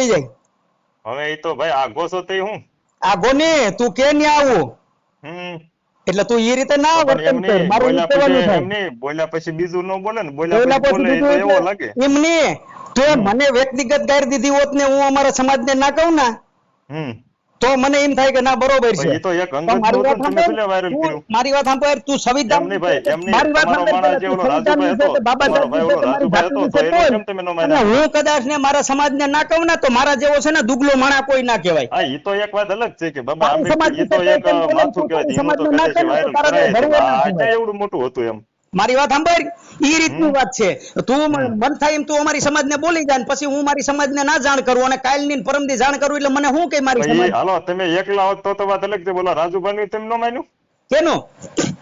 મળી જાય હવે એ તો ભાઈ આગો છો તે હું. આ ને તું કે ન્યા આવું? હમ. એટલે તું એ રીતે ના વર્તન કર મારું પછી થાય. એમ બોલ્યા પછી બીજું ન બોલે ને બોલ્યા પછી બીજું એવો લાગે. એમ ને તો મને વ્યક્તિગત ગાયર દીધી હોત ને હું અમારા સમાજને ના કહું ના હમ. તો મને એમ થાય કે ના બરોબર છે. તો એક અંગત મારી વાત ને, સાંભળ, તું- કર્યું? મારી વાત સાંભળ તું સંવિધાન. મારી વાત સાંભળ બાબા ન હું કદાચ ને મારા સમાજને ના કહું ને તો મારા જેવો છે ને દુગલો માણા કોઈ ના કહેવાય. હા એ તો એક વાત અલગ છે કે બાબા સમાજ તો એક માથું કહેવાય સમાજમાં ના ના ક્યાં એવડું મોટું હતું એમ. મારી વાત સાંભળ. ઈ રીતની વાત છે. તું મન થાય એમ તું અમારી સમાજને બોલી જાય પછી હું મારી સમાજને ના જાણ કરું અને કાલની પરમ દી જાણ કરું એટલે મને શું કે મારી સમાજ? હાલો તમે એકલા હોત તો તો વાત અલગ છે. બોલો રાજુભાઈ તેમ ન માન્યું? કેનો?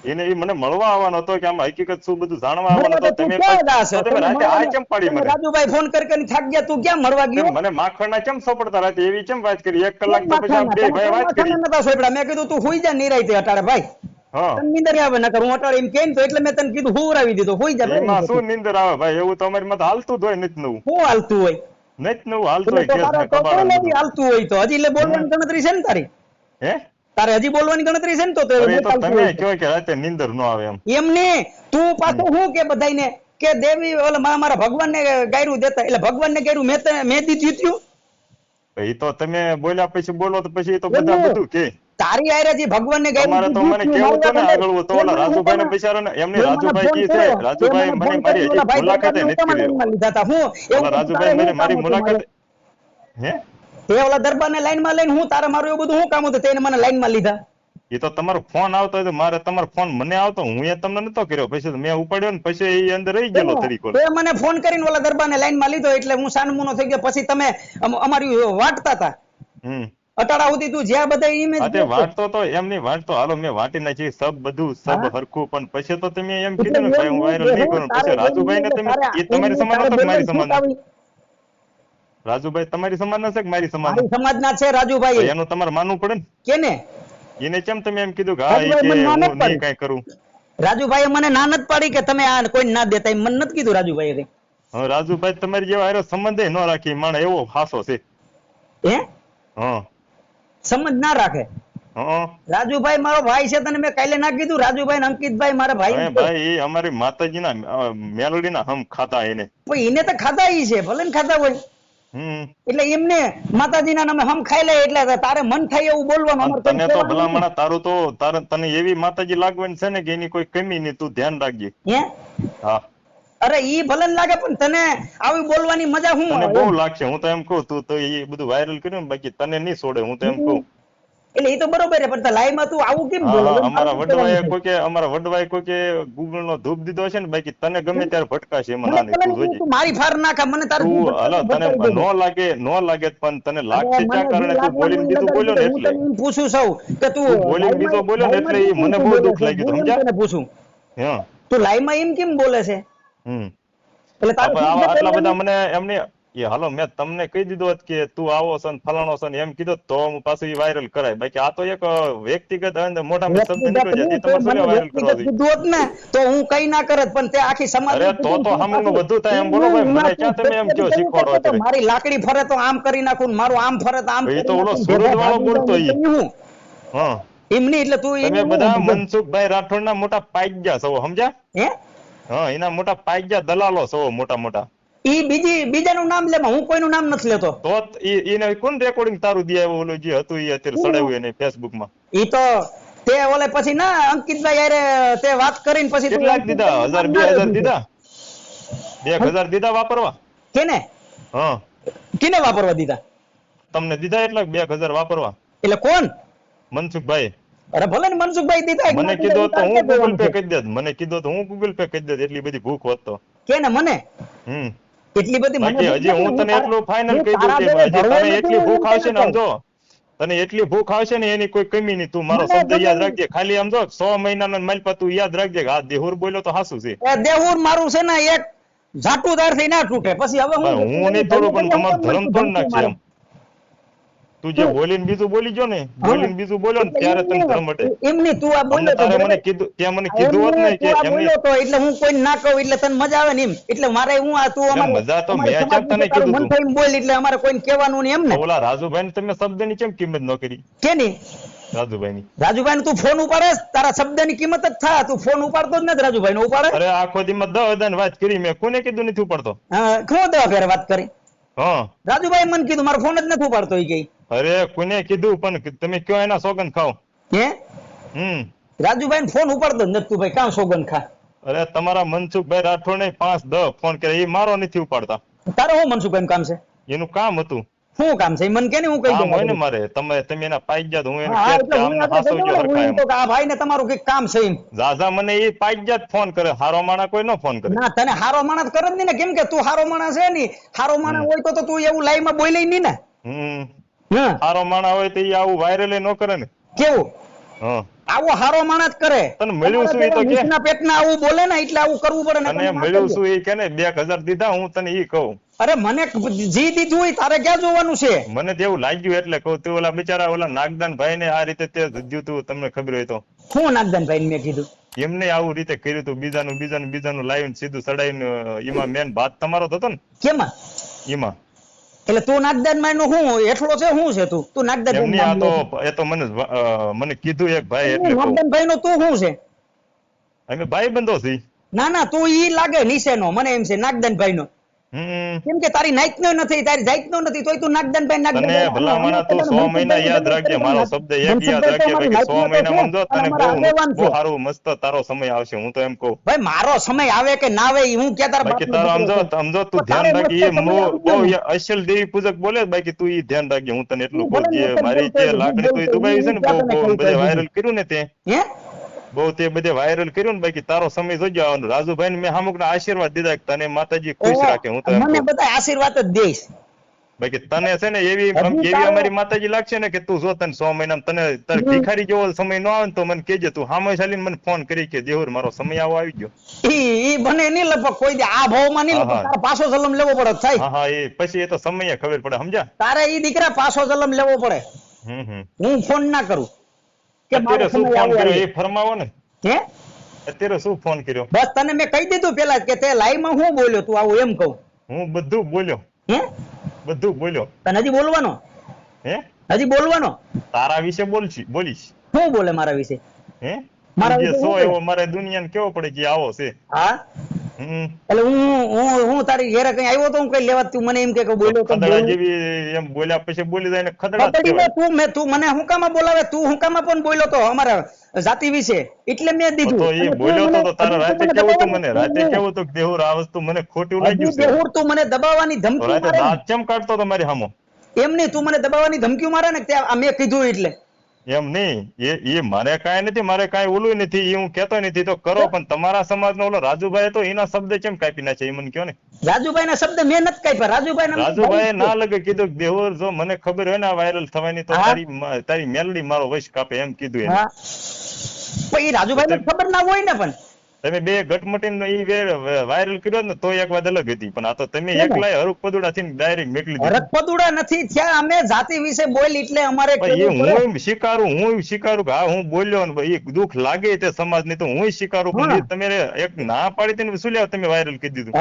એને એ મને મળવા આવવાનો હતો કે આમ હકીકત શું બધું જાણવા આવવાનો હતો? તમે તમે રાતે આ કેમ પાડી મને? રાજુભાઈ ફોન કરી કરીને થાક ગયા. તું ક્યાં મળવા ગયો? મને માખણના કેમ સોપડતા રાતે? એવી કેમ વાત કરી? એક કલાક તો પછી બે ભાઈ વાત કરી. મેં કીધું તું હુઈ જા નિરાયતે અટાડે ભાઈ. તને નીંદર આવે નકર હું એમ કેમ તો એટલે મેં તને કીધું હુવરાવી દીધો. હુઈ જા એમાં શું નીંદર આવે ભાઈ? એવું તો અમારી માં હાલતું જ હોય નથી નવું. શું હાલતું હોય? નથી નવું હાલતું હોય તો ને તો કબાડા કોઈ નથી હાલતું હોય તો? હજી એટલે બોલવાની ગણતરી છે ને તારી? હે? તારે હજી બોલવાની ગણતરી છે ને તો? તો અરે એ તો બોલતું તમે હોય કે રાતે નીંદર ન આવે એમ. એમ તું પાછું શું કે બધાને કે દેવી ઓલા મારા મારા ભગવાનને ગાયરું દેતા? એટલે ભગવાનને ગાયરું મેં મેં દી જીત્યું એ તો તમે બોલ્યા પછી બોલો તો પછી એ તો બધા બધું કે. તારી આયરે જે ભગવાનને ગઈ તમારે તો મને કેવું તો ને આગળ તો ઓલા રાજુભાઈ ને તે ને એમની રાજુભાઈ કી છે રાજુભાઈ મને મારી હજી મુલાકાતે નથી લીધા હું એવું ઓલા રાજુભાઈ મને મારી મુલાકાત હે? એ ઓલા દરબારને લાઈનમાં લઈને હું તારે મારું એવું બધું શું કામ હતું? તેને મને લાઈનમાં લીધા. એ તો તમારો ફોન આવતો હતો મારે તમારો ફોન મને આવતો હું એ તમને નતો કર્યો. પછી મેં ઉપાડ્યો ને પછી એ અંદર રહી ગયેલો તરીકો તે મને ફોન કરીને ઓલા દરબાર ને લાઈનમાં લીધો એટલે હું સાનમુનો થઈ ગયો. પછી તમે અમારી વાટતા હતા. હમ. અટાડા સુધી તું જ્યાં બધા ઇમેજ અરે તે વાંચતો તો એમની વાંચતો હાલો મેં વાંચી નાખી. સબ બધું સબ હરખું. પણ પછી તો તમે એમ કીધું ને ભાઈ હું વાયરલ નહીં કરું. પછી રાજુભાઈ ને તમે એ તમારી સમાન હતો મારી સમાન? રાજુભાઈ તમારી સમાન હશે કે મારી સમાન? સમાજના છે રાજુભાઈ. એનું તમારે માનવું પડે ને? કેને? એને કેમ તમે એમ કીધું કે હા એ કે હું નહીં કાંઈ કરું. રાજુભાઈ મને ના નત પાડી કે તમે આ કોઈ ના દેતા? એમ મને નથી કીધું રાજુભાઈ રાજુભાઈ તમારી જેવા હારે સંબંધ ન રાખી. માણે એવો હાસો છે. હે? હા. સમજ ના રાખે. રાજુભાઈ મારો ભાઈ છે તને મેં કાલે ના કીધું? રાજુભાઈ અંકિતભાઈ મારા ભાઈ ભાઈ એ અમારી માતાજીના અ, મેલોડીના હમ ખાતા એને. પણ એને તો ખાતા ઈ છે ભલે ને ખાતા હોય. એટલે એમને માતાજીના નામે હમ ખાઈ લે એટલે તારે મન થાય એવું બોલવાનું તને તો ભલામણા તારું તો તારે તને એવી માતાજી લાગવાની છે ને કે એની કોઈ કમી નહીં તું ધ્યાન રાખજે. હે? હા. અરે ઈ ભલે લાગે પણ તને આવી બોલવાની મજા હું તને બહુ લાગશે હું તો એમ કહું તું તો એ બધું વાયરલ કર્યું ને બાકી તને નહીં છોડે હું તો એમ કહું. એટલે ઈ તો બરોબર છે પણ તો લાઈવમાં તું આવું કેમ બોલે? અમારા વડવાએ કોઈ કે અમારા વડવાએ કોઈ કે ગૂગલ નો ધૂપ દીધો છે ને બાકી તને ગમે ત્યારે ભટકાશે એમાં મને ના નહીં તું જોજે. તું મારી ફાર નાખે મને તારું હલો તને નો લાગે નો લાગે પણ તને લાગશે ચા કારણે તું બોલીને દીધું બોલ્યો ને એટલે. હું પૂછું સૌ કે તું બોલીને બીજો બોલ્યો ને એટલે મને બહુ દુખ લાગ્યું, હું સમજ્યા? તને પૂછું. હા. તું લાઈવમાં એમ કેમ બોલે છે? હમ. એટલે શું બધા મને એમને એ હાલો મેં તમને કહી દીધું હોત કે તું આવો છે ને ફલાણો છે ને એમ કીધું તો હું પાછું વાયરલ કરાય. બાકી આ તો એક વ્યક્તિગત અંદર મોઢામાં શબ્દ નીકળી જાય વ્યક્તિગત એ તમારે નહીં, વાયરલ કરવા કીધું હોત ને તો હું કઈ ના કરત પણ તે આખી સમાજ અરે તો તો સામેનું બધું થાય એમ બોલો ભાઈ મને ક્યાં તમે એમ કયો શીખવાડો અત્યારે? મારી લાકડી ફરે તો આમ કરી નાખું ને મારું આમ ફરે તો આમ એ તો ઓલો સુરજ વાળો બોલતો ઈ. હા. એમ નહીં એટલે તું તમે બધા મનસુખભાઈ રાઠોડ ના મોટા પાઈ ગયા સૌ સમજ્યા? હે? હા એના મોટા પાઇજા દલાલો છો મોટા મોટા. ઈ બીજી બીજાનું નામ લે હું કોઈનું નામ નથી લેતો. તો એને કોણ રેકોર્ડિંગ તારું દે આવ્યું ઓલું જે હતું એ અત્યારે ચડાવ્યું એને ફેસબુકમાં. ઈ તો તે ઓલે પછી ના અંકિતભાઈ યારે તે વાત કરીને પછી તું કેટલાક દીધા? હજાર બે ના હજાર લીધું. દીધા? બે એક હજાર દીધા વાપરવા? કેને? હા. કેને વાપરવા દીધા? તમને દીધા એટલા બે હજાર વાપરવા? એટલે કોણ? મનસુખભાઈ. અરે ભલે ને મનસુખભાઈ દીધા મને કીધો તો હું ગૂગલ પે કરી દેત. મને કીધો તો હું ગૂગલ પે કરી દેત. એટલી બધી ભૂખ હોત તો. કેને મને? હમ. એટલી બધી મને હજી હું તને એટલું ફાઇનલ કહી દઉં કે હજી તને એટલી ભૂખ આવશે ને સમજો તને એટલી ભૂખ આવશે ને એની કોઈ કમી નહીં. તું મારો શબ્દ યાદ રાખજે. ખાલી આમ જો સો મહિનાનો માલપા તું યાદ રાખજે હા દેહુર બોલ્યો તો હાસુ છે. એ દેવુર મારું છે ને એક ઝાટુદાર થઈ ના તૂટે. પછી હવે પણ હું નહીં થોડું પણ તમારો ધર્મ પણ નાખશે એમ. તું જે બોલીને બીજું બોલી ગયો ને બોલીને બીજું બોલ્યો ને ત્યારે તને ધર્મ હટે એમની તું આ બોલ્યો તો મને કીધું ત્યાં મને કીધું હોત ને કે એમની તો એટલે હું કોઈ ના કહું એટલે તને મજા આવે ને એમ. એટલે મારે હું આ તું અમારે મજા તો મેં જ તને કીધું મન થઈને બોલ એટલે અમારે કોઈને કહેવાનું ને એમ ને. ઓલા રાજુભાઈ ને તમે શબ્દની કેમ કિંમત ન કરી? કે નહીં રાજુભાઈ ની રાજુભાઈ તું ફોન ઉપાડે તારા શબ્દની કિંમત જ થા તું ફોન ઉપાડતો જ નથી રાજુભાઈ નો ઉપાડે? અરે આખો દી માં દસ હજાર વાત કરી. મેં કોને કીધું નથી ઉપાડતો? હા કોણ દવા ફેરે વાત કરી? હા. રાજુભાઈ મને કીધું મારો ફોન જ નથી ઉપાડતો ઈ કે. અરે કોને કીધું પણ તમે કયો એના સોગંદ ખાવ હે? હમ. રાજુભાઈ ને ફોન ઉપાડતો જ નથી ભાઈ કામ સોગન ખા? અરે તમારા મનસુખભાઈ રાઠોડ ને પાંચ દ ફોન કરે એ મારો નથી ઉપાડતા. તારો હું મનસુખભાઈ કામ છે? એનું કામ હતું. શું કામ છે? મને કે હું કહી કામ હોય ને દઉં મારે તમે તમે એના પાઈ ગયા તો હું એને કે આમને હું તો આ ભાઈ ને તમારું કઈ કામ છે એમ. ઝાઝા મને એ પાઈ ગયા ફોન કરે હારો માણા કોઈ નો ફોન કરે. ના તને હારો માણસ કરે જ નહીં ને કેમ કે તું હારો માણસ છે ની હારો માણસ હોય તો તો એવું લાઈવમાં બોલે નહીં ને. હમ. હારો માણા હોય તો આવું વાયરલ ન કરે ને. કેવું? આવો હારો માણસ કરે. તને મળ્યું શું તો કે? પેટના આવું બોલે ને એટલે આવું કરવું પડે ને અને મળ્યું શું એ કે ને? બે હજાર દીધા હું તને ઈ કહું. અરે મને જી દીધું હોય તારે ક્યાં જોવાનું છે? મને તેવું લાગ્યું એટલે કહું તું ઓલા બિચારા ઓલા નાગદાન ભાઈ ને આ રીતે તે જીવ્યું તું તમને ખબર હોય તો. શું નાગદાનભાઈ ને મેં કીધું? એમને આવું રીતે કર્યું હતું બીજાનું બીજાનું બીજાનું લાવીને સીધું ચડાવીને એમાં મેન ભાત તમારો થતો હતો ને? કેમાં? એમાં. એટલે તું નાગદાન નો શું એટલો છે શું છે તું? તું નાગદાન આ તો એ તો મને મને કીધું એક ભાઈ એટલે કહું. નાગદાનભાઈ નો તું શું છે? અમે ભાઈ બંધો છીએ. ના ના તું ઈ લાગે નીચેનો મને એમ છે નાગદાનભાઈ નો હમ કેમ કે તારી નાઈટ નો નથી તારી જાત નો નથી તોય તું નાગદાનભાઈ તને નાગદાનભાઈ ભલામણા તું 100 મહિના યાદ રાખજે મારો શબ્દ એક યાદ રાખજે ભાઈ કે સો મહિના સમજો તને બહુ સારું મસ્ત તારો સમય આવશે હું તો એમ કહું. ભાઈ મારો સમય આવે કે ના આવે હું કે તારા બાકી તારો સમજો સમજો તું ધ્યાન તારે રાખી એ મો- બહુ અશલ દેવી પૂજક બોલે બાકી તું ઈ ધ્યાન રાખજે હું તને એટલું કહું કે મારી જે લાગણી તું બોલતો છે ને બહુ બહુ બધે વાયરલ કર્યું ને તે. હે? બહુ તે બધે વાયરલ કર્યું ને બાકી તારો સમય જોજો આવવાનો રાજુભાઈ ને મેં અમુકના આશીર્વાદ દીધા કે તને માતાજી ખુશ રાખે હું તને મને બધા આશીર્વાદ જ દઈશ. બાકી તને છે ને એવી તારો- અમારી માતાજી લાગશે ને કે તું જો તને સો મહિના તને તારે ભિખારી જેવો સમય નો આવે ને તો મને કેજે તું હામે ચાલીને મને ફોન કરી કે દેહુર મારો સમય આવો આવી ગયો. ઈ બને નહીં લપક કોઈ દે. આ ભાવમાં નહીં લપક. તારે પાછો જલમ લેવો પડે થાય. હા હા એ પછી એ તો સમયે ખબર પડે સમજ્યા તારે ઈ દીકરા પાછો જલમ લેવો પડે. હું ફોન ના કરું. કે મારો શું સમય કર્યો? એ ફરમાવો ને. હે? અત્યારે શું ફોન કર્યો? બસ તને મેં કહી દીધું પેલા કે તે લાઈવમાં હું બોલ્યો? તું આવું એમ કહું. હું બધું બોલ્યો. હે? બધું બોલ્યો. તને હજી બોલવાનો? હે? હજી બોલવાનો? તારા વિશે બોલશી બોલીશ. શું બોલે મારા વિશે? હે? મારા વિશે સો એવો મારે દુનિયાને કેવો પડે કે આવો છે? હા? એટલે હું હું હું તારી ઘેરે કઈ આવ્યો તો હું કઈ લેવા તું મને એમ કે બોલ્યો તો જેવી એમ બોલ્યા પછી બોલી જાય ને ખતડીને તું મે તું મને હું કામ બોલાવે? તું હું કામ પણ બોલ્યો તો અમારા જાતિ વિશે. એટલે મેં દીધું. તો એ તું બોલ્યો તો તો તારે તું રાતે કેવું તું મને? રાતે કેવું હતું દેહુર આ વસ્તુ મને ખોટું લાગ્યું છે? દેહુર તું મને દબાવવાની તો ધમકી રાતે મારે? દાંત ચમ કાઢતો તો મારી સામો એમ નહીં તું મને દબાવવાની ધમકી મારે ને ત્યાં આ મેં કીધું એટલે. એમ નહીં. એ એ મારે કાંઈ નથી મારે કાંઈ ઓલું નથી એ હું કેતો નથી. તો કરો પણ તમારા સમાજનો ઓલો રાજુભાઈ તો એના શબ્દ કેમ કાપી નાખે એ મને કયો ને. રાજુભાઈ ના શબ્દ મેં નથી કાપ્યા. રાજુભાઈ રાજુભાઈ ના લગે કીધું દેવર જો મને ખબર હોય ને વાયરલ થવાની તો તારી તારી મેલડી મારો વશ કાપે એમ કીધું એને. પણ એ રાજુભાઈ ને ખબર ના હોય ને પણ. તમે બે ગટમટીને ઈ વાયરલ કર્યો ને તો એક વાત અલગ હતી. પણ આ તો તમે? એકલાય હરુક પદુડા થી ડાયરેક્ટ મેકલી દીધું. પદુડા નથી થયા અમે જાતિ વિશે બોલ એટલે અમારે. હું સ્વીકારું હું સ્વીકારું કે હા હું બોલ્યો ને એ દુઃખ લાગે તે સમાજ ને તો હું સ્વીકારું. પણ તમે એક ના પાડી તેને શું લેવા તમે વાયરલ કરી દીધું?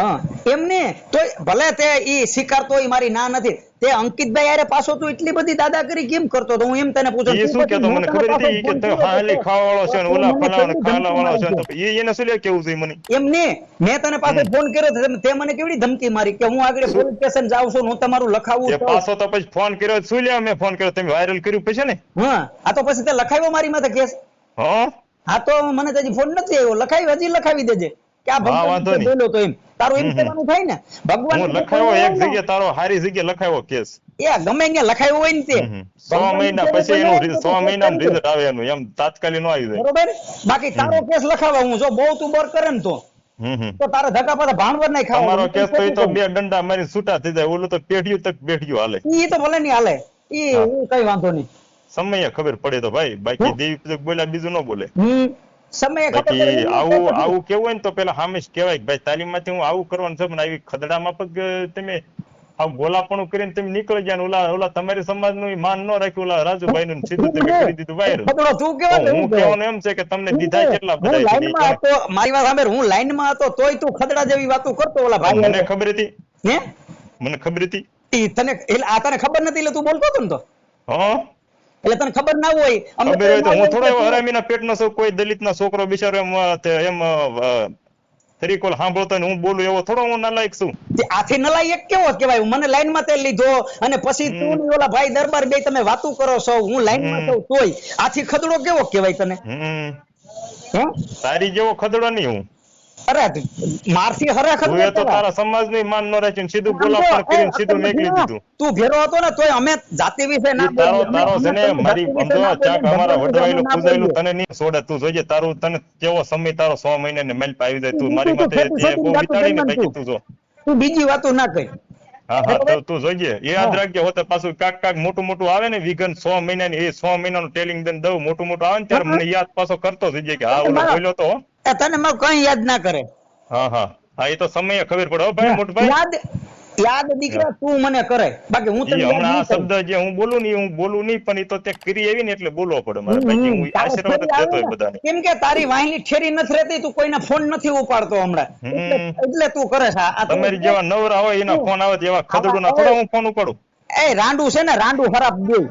એમને તો ભલે તે ઈ સ્વીકારતો ઈ મારી ના નથી. તે અંકિતભાઈ યારે પાછો તું એટલી બધી દાદાગીરી કેમ કરતો તો હું એમ તને પૂછું એ શું કેતો? મને ખબર હતી કે તો હાલી ખાવાળો છે ને ઓલા ફલાણા ખાલા છે તો એ એને શું લે કેવું છે મને? એમ ને મેં તને પાછો ફોન કર્યો તો મને કેવડી ધમકી મારી કે હું આગળ પોલીસ સ્ટેશન જાઉં છું હું તમારું લખાવું છું. પાછો તો પછી ફોન કર્યો શું લે મેં ફોન કર્યો? તમે વાયરલ કર્યું પછી ને? હા આ તો પછી તે લખાવ્યો મારી માથે કેસ. હા? હા તો મને તો હજી ફોન નથી આવ્યો. લખાવી હજી લખાવી દેજે. કે આ ભગવાન. બોલ્યો તો એમ. તારું એમ. કહેવાનું થાય ને ભગવાન લખાયો એક જગ્યાએ તારો હારી જગ્યાએ લખાયો કેસ. એ ગમે ત્યાં લખાયું હોય ને તે. સો મહિના પછી એનું સો મહિના રિઝલ્ટ આવે એનું. એમ તાત્કાલિક નો આવી જાય. બરોબર? બાકી તારો કેસ લખાવા હું જો બહુ તું બર કરે ને તો. તો તારા ધક્કા પાછા ભાણવર નહીં ખાવા તમારો કેસ તો તો બે ડંડા મારી છૂટા થઈ જાય. ઓલું તો પેઢિયું તક પેઢિયું હાલે. ઈ તો ભલે નહીં હાલે. ઈ કઈ વાંધો નહીં. સમયે ખબર પડે તો ભાઈ. બાકી દેવી પૂજક બોલ્યા બીજું ન બોલે. હમ. સમયે ખબર આવું આવું કેવું હોય ને તો પેલા હામેશ કહેવાય કે ભાઈ તાલીમમાંથી હું આવું કરવાનું છે આવી ખદડામાં પગ તમે આ ગોલાપણું કરીને તમે નીકળી ગયા ઓલા ઓલા તમારી સમાજનું માન ન રાખ્યું ઓલા રાજુભાઈ નું સીધું તમે કરી દીધું વાયર તું કેવા હું કહેવાનું એમ છે કે તમને દીધા કેટલા બધા લાઈનમાં હતો મારી વાત સાંભળ હું લાઈનમાં હતો તોય તું ખદડા જેવી વાતો કરતો ઓલા ભાઈ મને ખબર હતી? હે? મને ખબર હતી? તને એટલે આ તને ખબર નથી એટલે તું બોલતો હતો ને તો? હા. એટલે તને ખબર ના હોય અમે હું થોડો એવો હરામીના પેટનો છું કોઈ દલિતના છોકરો બિચારો એમ એમ તરીકોલ સાંભળતો ને હું બોલું એવો થોડો હું નલાયક છું. આથી નલાયક કેવો કહેવાય? મને લાઈનમાં તે લીધો અને પછી તું ઓલા ભાઈ દરબાર બે તમે વાતું કરો છો હું લાઈનમાં. છું તોય. આથી ખદડો કેવો કહેવાય તને? તારી જેવો ખદડો નહીં હું. અરે મારથી હરા તું તો તારા સમાજનું ય માન ન રાખ્યું ને સીધું ગોલાપણ કરીને સીધું મેકલી દીધું. તું ઘેરો હતો ને તોય અમે જાતિ વિશે ના તારો તારો છે ને મારી જાતિ આમ વિશે જો ના ચાક અમારા ધર્મ વડવાયેલું વિશે ના પૂજાયેલું બોલીએ. તને નહીં છોડે તું જોજે તારું તને કેવો સમય તારો સો મહિના ને મેલ પાવી જાય તું મારી તું માટે બહુ ખોટી વિચારીને વાતો બાકી કરી તું જો. તું બીજી વાતો ના કઈ હા હા તો તું જોજે યાદ રાખજે હોતે પાછું કાક કાક મોટું મોટું આવે ને વિઘન સો મહિનાની એ સો મહિનાનું ટેલિંગ દઈને દઉં મોટું મોટું આવે ને ત્યારે મને યાદ પાછો કરતો થઈ જાય કે હા ઓલો બોલ્યો તો તને માં કઈ યાદ ના કરે. હા હા. હા એ તો સમય ખબર પડે ભાઈ મોટભાઈ. યાદ યાદ દીકરા તું મને કરે. બાકી હું તને હમણાં આ શબ્દ જે હું બોલું ને હું બોલું નહીં પણ એ તો તે કરી એવી ને એટલે બોલવો પડે મારે પછી હું આશીર્વાદ દેતો ને. બધાને. કેમ કે તારી વાહિની ઠેરી નથી રહેતી તું કોઈના ફોન નથી ઉપાડતો હમણાં. એટલે તું કરે છે આ- તમારી જેવા નવરા હોય એના ફોન આવે એવા આવા- ખદડુના થોડા હું ફોન ઉપાડું. એ રાંડુ છે ને રાંડુ ખરાબ દેવ